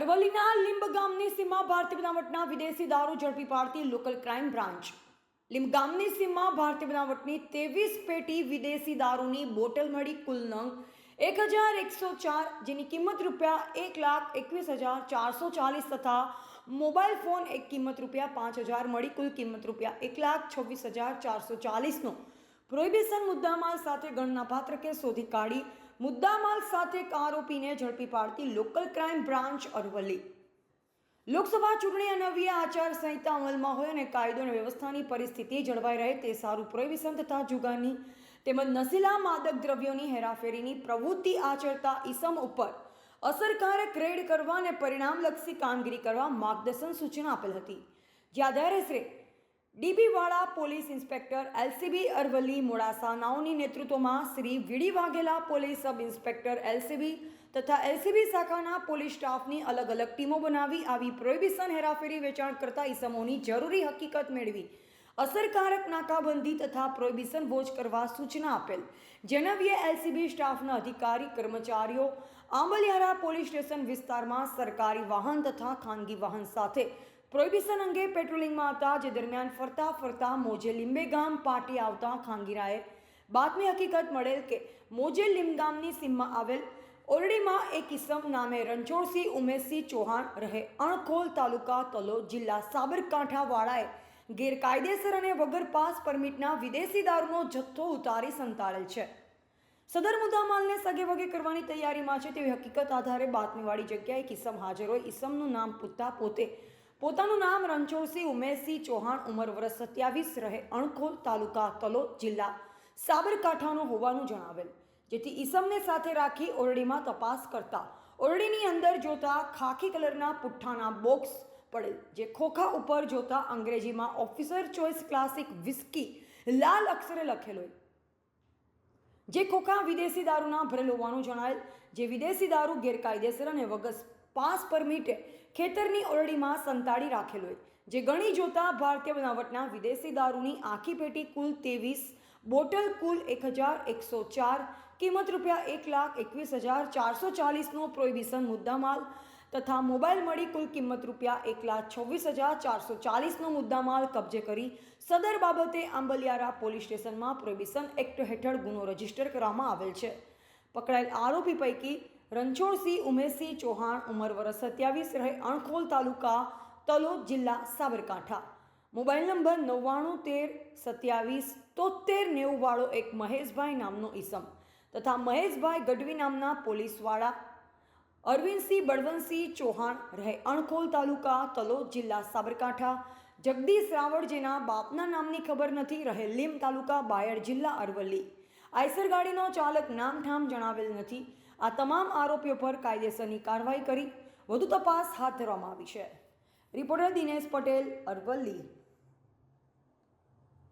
અરવલ્લીના લીંબ સીમા ભારતીય બનાવટના વિદેશી દારૂ ઝડપી પાડતી લોકલ ક્રાઇમ બ્રાન્ચ. લીંબ સીમા ભારતીય બનાવટની ત્રેવીસ પેટી વિદેશી દારૂની બોટલ મળી કુલ નંગ એક હજાર એકસો ચાર, જેની કિંમત રૂપિયા એક લાખ એકવીસ હજાર ચારસો ચાલીસ તથા મોબાઈલ ફોન એક કિંમત રૂપિયા પાંચ હજાર મળી કુલ કિંમત રૂપિયા એક લાખ છવ્વીસ હજાર ચારસો ચાલીસનો. પ્રોહિબિશન મુદ્દામાલ સાથે ગણનાપાત્ર કે શોધી કાઢી, મુદ્દામાલ સાથે આરોપીને ઝડપી પાડતી local crime branch Aravalli. Lok Sabha ચૂંટણી અનવ્ય આચાર સંહિતા અમલમાં હોય અને કાયદો અને વ્યવસ્થાની પરિસ્થિતિ જળવાઈ રહે તે સારું પ્રોહિબિશન તથા જુગારની. તેમજ નશીલા માદક દ્રવ્યોની હેરાફેરીની પ્રવૃત્તિ આચરતા ઈસમ ઉપર અસરકારક રેડ કરવા અને પરિણામલક્ષી કામગીરી કરવા માર્ગદર્શન સૂચના આપેલ હતી. જે આધારે Shri ડીબીવાળા police inspector LCB Aravalli Modasa નાઓની નેતૃત્વમાં Shri V D Vaghela police sub inspector LCB તથા એલસીબી શાખાના પોલીસ સ્ટાફની અલગ અલગ ટીમો બનાવી આવી પ્રોહિબિશન હેરાફેરી વેચાણ કરતા ઇસમોની જરૂરી હકીકત મેળવી. અસરકારક નાકાબંધી તથા પ્રોહિબિશન વોચ કરવા સૂચના આપેલ. જેનવીએ એલસીબી સ્ટાફના અધિકારી, કર્મચારીઓ, આંબલિયારા પોલીસ સ્ટેશન વિસ્તારમાં સરકારી વાહન તથા ખાનગી વાહન સાથે પ્રોહિબિશન અંગે પેટ્રોલિંગમાં હતા, જે દરમિયાન ફરતા ફરતા મોજે લીંબે ગામ પાટી આવતા ખાંગીરાએ બાતમી હકીકત મળેલ કે મોજે ગામની સીમમાં આવેલ ઓરડીમાં એક કિસમ નામે રણછોડસિંહ ઉમેશસિંહ ચૌહાણ રહે અણખોલ તાલુકા તલો જિલ્લા સાબરકાંઠાવાળાએ ગેરકાયદેસર અને વગર પાસ પરમિટના વિદેશી દારૂનો જથ્થો ઉતારી સંતાડેલ છે. સદર મુદ્દામાલને સગે વગે કરવાની તૈયારીમાં છે તેવી હકીકત આધારે બાતમીવાળી જગ્યાએ કિસમ હાજર હોય. ઈસમનું નામ પૂછતા પોતે પોતાનું નામ રણછોડસિંહ ઉમેશસિંહ ચૌહાણ ઉંમર વર્ષ સત્યાવીસ રહે અણખોલ તાલુકા તલોદ જિલ્લા સાબરકાંઠાનો હોવાનું જણાવેલ. જેથી ઈસમને સાથે રાખી ઓરડીમાં તપાસ કરતા ઓરડીની અંદર જોતા ખાખી કલરના પુઠ્ઠાના બોક્સ પડેલ, જે ખોખા ઉપર જોતા અંગ્રેજીમાં ઓફિસર ચોઇસ ક્લાસિક વિસ્કી લાલ અક્ષરે લખેલો હોય. જે ખોખા વિદેશી દારૂના ભરેલ હોવાનું જણાયેલ, જે વિદેશી દારૂ ગેરકાયદેસર અને વગસ પાસ પરમિટે ખેતરની ઓરડીમાં સંતાડી રાખેલ હોય. જે ગણી જોતા ભારતીય બનાવટના વિદેશી દારૂની આખી પેટી કુલ ત્રેવીસ, બોટલ કુલ એક હજાર એકસો ચાર, કિંમત રૂપિયા એક લાખ એકવીસ હજાર ચારસો ચાલીસનો પ્રોહિબિશન મુદ્દામાલ તથા મોબાઈલ મળી કુલ કિંમત રૂપિયા એક લાખ છવ્વીસ હજાર ચારસો ચાલીસનો મુદ્દામાલ કબજે કરી સદર બાબતે આંબલિયારા પોલીસ સ્ટેશનમાં પ્રોહિબિશન એક્ટ હેઠળ ગુનો રજિસ્ટર કરવામાં આવેલ છે. પકડાયેલ આરોપી પૈકી રણછોડસિંહ, ઉમેશસિંહ ચૌહાણ ઉંમર વર્ષ સત્યાવીસ, રહે અણખોલ તાલુકા તલોદ જિલ્લા સાબરકાંઠા. મોબાઈલ નંબર નવ્વાણું તેર સત્યાવીસ તોતેર નેવુંવાળો એક મહેશભાઈ નામનો ઈસમ તથા મહેશભાઈ ગઢવી નામના પોલીસવાળા અરવિંદસિંહ, બળવંતસિંહ ચૌહાણ રહે અણખોલ તાલુકા તલોદ જિલ્લા સાબરકાંઠા. જગદીશ રાવળ જેના બાપના નામની ખબર નથી રહે લીમ તાલુકા બાયડ જિલ્લા અરવલ્લી. આઈસર ગાડીનો ચાલક નામઠામ જણાવેલ નથી. આ તમામ આરોપીઓ પર કાયદેસરની કાર્યવાહી કરી. વધુ તપાસ હાથ ધરવામાં આવી છે. રિપોર્ટર દિનેશ પટેલ, અરવલ્લી.